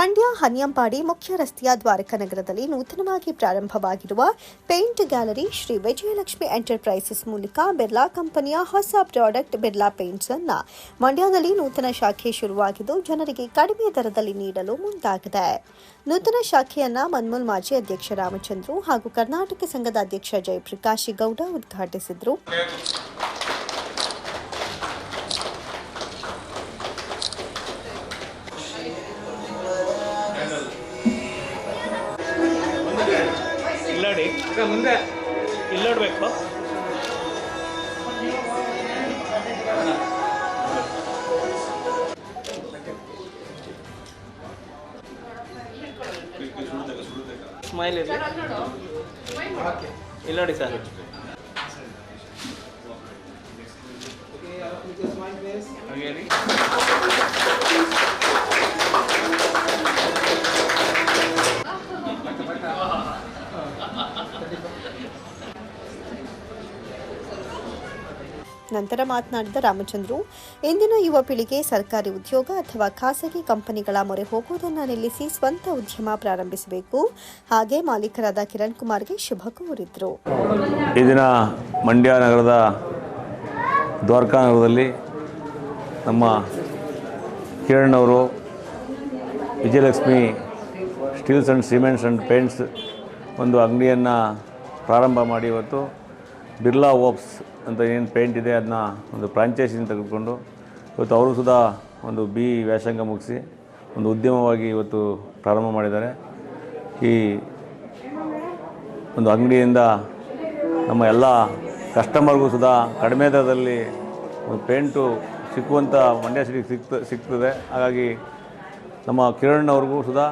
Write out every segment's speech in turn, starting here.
ಮಂಡ್ಯ ಹನಿಯಂಪಾಡಿ ಮುಖ್ಯ ರಸ್ತೆಯ ದ್ವಾರಕ ನಗರದಲ್ಲಿ ನೂತನವಾಗಿ ಪ್ರಾರಂಭವಾಗಿರುವ paint gallery Shri Vijayalakshmi enterprises ಮೂಲಕ ಬಿರ್ಲಾ ಕಂಪನಿಯ ಹೊಸ ಪ್ರಾಡಕ್ಟ್ ಬಿರ್ಲಾ ಪೇಂಟ್ಸ್ ಅನ್ನು ಮಂಡ್ಯದಲ್ಲಿ ನೂತನ ಶಾಖೆ ಶುರುವಾಗಿದ್ದು, ಜನರಿಗೆ ಕಡಿಮೆ ದರದಲ್ಲಿ ನೀಡಲು ಮುಂದಾಗಿದೆ. ನೂತನ ಶಾಖೆಯನ್ನ ಮನ್ಮೂಲ್ ಮಾಜಿ ಅಧ್ಯಕ್ಷ ರಾಮಚಂದ್ರು ಹಾಗೂ ಕರ್ನಾಟಕ ಸಂಘದ ಅಧ್ಯಕ್ಷ ಜಯಪ್ರಕಾಶ್ ಗೌಡ ಉದ್ಘಾಟಿಸಿದರು. ಇಲ್ಲೋಡಿ. ಮುಂದೆ ಇಲ್ಲೋಡ್ಬೇಕು. ಸ್ಮೈಲ್ ಇರಲಿ. ಇಲ್ಲೋಡಿ ಸರ್. ನಂತರ ಮಾತನಾಡಿದ ರಾಮಚಂದ್ರು, ಇಂದಿನ ಯುವ ಪೀಳಿಗೆ ಸರ್ಕಾರಿ ಉದ್ಯೋಗ ಅಥವಾ ಖಾಸಗಿ ಕಂಪನಿಗಳ ಮೊರೆ ಹೋಗುವುದನ್ನು ನಿಲ್ಲಿಸಿ ಸ್ವಂತ ಉದ್ಯಮ ಪ್ರಾರಂಭಿಸಬೇಕು. ಹಾಗೆ ಮಾಲೀಕರಾದ ಕಿರಣ್ ಕುಮಾರ್ಗೆ ಶುಭ ಕೋರಿದ್ರು. ಮಂಡ್ಯ ನಗರದ ದ್ವಾರಕಾ ನಗರದಲ್ಲಿ ನಮ್ಮ ಕಿರಣ್ ಅವರು, Vijayalakshmi steels and cements and paints ಒಂದು ಅಂಗಡಿಯನ್ನು ಪ್ರಾರಂಭ ಮಾಡಿ ಇವತ್ತು. ಬಿರ್ಲಾ ಓಪ್ಸ್ ಅಂತ ಏನು ಪೇಂಟ್ ಇದೆ ಅದನ್ನ ಒಂದು ಫ್ರಾಂಚೈಸಿನ ತೆಗೆದುಕೊಂಡು ಇವತ್ತು ಅವರು ಸುಧಾ ಒಂದು ಬಿ ವ್ಯಾಸಂಗ ಮುಗಿಸಿ ಒಂದು ಉದ್ಯಮವಾಗಿ ಇವತ್ತು ಪ್ರಾರಂಭ ಮಾಡಿದ್ದಾರೆ. ಈ ಒಂದು ಅಂಗಡಿಯಿಂದ ನಮ್ಮ ಎಲ್ಲ ಕಸ್ಟಮರ್ಗೂ ಸುಧಾ ಕಡಿಮೆ ದರದಲ್ಲಿ ಒಂದು ಪೇಂಟು ಸಿಕ್ಕುವಂಥ ಮಂಡ್ಯ ಸಿಟಿಗೆ ಸಿಕ್ತ, ಸಿಗ್ತದೆ. ಹಾಗಾಗಿ ನಮ್ಮ ಕಿರಣ್ ಸುಧಾ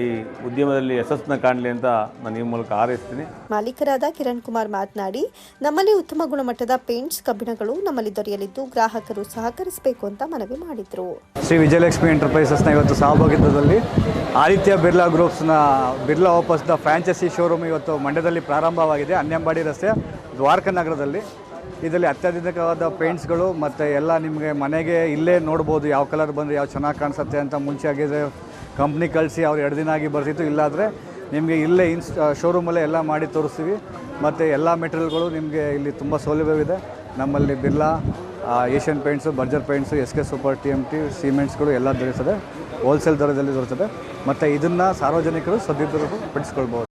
ಈ ಉದ್ಯಮದಲ್ಲಿ ಯಶಸ್ಸನ್ನ ಕಾಣಲಿ ಅಂತ ನಾನು ಈ ಮೂಲಕ ಹಾರೈಸ್ತೀನಿ. ಮಾಲೀಕರಾದ ಕಿರಣ್ ಕುಮಾರ್ ಮಾತನಾಡಿ ನಮ್ಮಲ್ಲಿ ಉತ್ತಮ ಗುಣಮಟ್ಟದ ಪೇಂಟ್ಸ್ ಕಬ್ಬಿಣಗಳು ನಮ್ಮಲ್ಲಿ ದೊರೆಯಲಿದ್ದು ಗ್ರಾಹಕರು ಸಹಕರಿಸಬೇಕು ಅಂತ ಮನವಿ ಮಾಡಿದ್ರು. ಶ್ರೀ ವಿಜಯಲಕ್ಷ್ಮಿ ಎಂಟರ್ಪ್ರೈಸಸ್ನ ಇವತ್ತು ಸಹಭಾಗಿತ್ವದಲ್ಲಿ ಆದಿತ್ಯ ಬಿರ್ಲಾ ಗ್ರೂಪ್ಸ್ನ ಬಿರ್ಲಾ ವಾಪಸ್ನ ಫ್ರಾಂಚೈಸಿ ಶೋರೂಮ್ ಇವತ್ತು ಮಂಡ್ಯದಲ್ಲಿ ಪ್ರಾರಂಭವಾಗಿದೆ. ಅನ್ಯಂಬಾಡಿ ರಸ್ತೆ ದ್ವಾರಕ ನಗರದಲ್ಲಿ. ಇದರಲ್ಲಿ ಅತ್ಯಾಧುನಿಕವಾದ ಪೇಂಟ್ಸ್ಗಳು ಮತ್ತು ಎಲ್ಲ ನಿಮಗೆ ಮನೆಗೆ ಇಲ್ಲೇ ನೋಡ್ಬೋದು ಯಾವ ಕಲರ್ ಬಂದರೆ ಯಾವ ಚೆನ್ನಾಗಿ ಕಾಣಿಸುತ್ತೆ ಅಂತ ಮುಂಚೆ ಆಗಿದ್ರೆ ಕಂಪ್ನಿ ಕಳಿಸಿ ಅವ್ರು ಎರಡು ದಿನ ಆಗಿ ಬರ್ತಿತ್ತು, ಇಲ್ಲಾದರೆ ನಿಮಗೆ ಇಲ್ಲೇ ಇನ್ಸ್ ಶೋರೂಮಲ್ಲೇ ಎಲ್ಲ ಮಾಡಿ ತೋರಿಸ್ತೀವಿ. ಮತ್ತು ಎಲ್ಲ ಮೆಟೀರಿಯಲ್ಗಳು ನಿಮಗೆ ಇಲ್ಲಿ ತುಂಬ ಸೌಲಭ್ಯವಿದೆ. ನಮ್ಮಲ್ಲಿ Birla Asian paints, Berger paints, S K super T M T, ಸಿಮೆಂಟ್ಸ್ಗಳು ಎಲ್ಲ ದೊರೆಯುತ್ತದೆ. ಹೋಲ್ಸೇಲ್ ದರದಲ್ಲಿ ದೊರೆಯುತ್ತದೆ. ಮತ್ತು ಇದನ್ನು ಸಾರ್ವಜನಿಕರು ಸದ್ಯದವರೆಗೂ ಪಡಿಸ್ಕೊಳ್ಬೋದು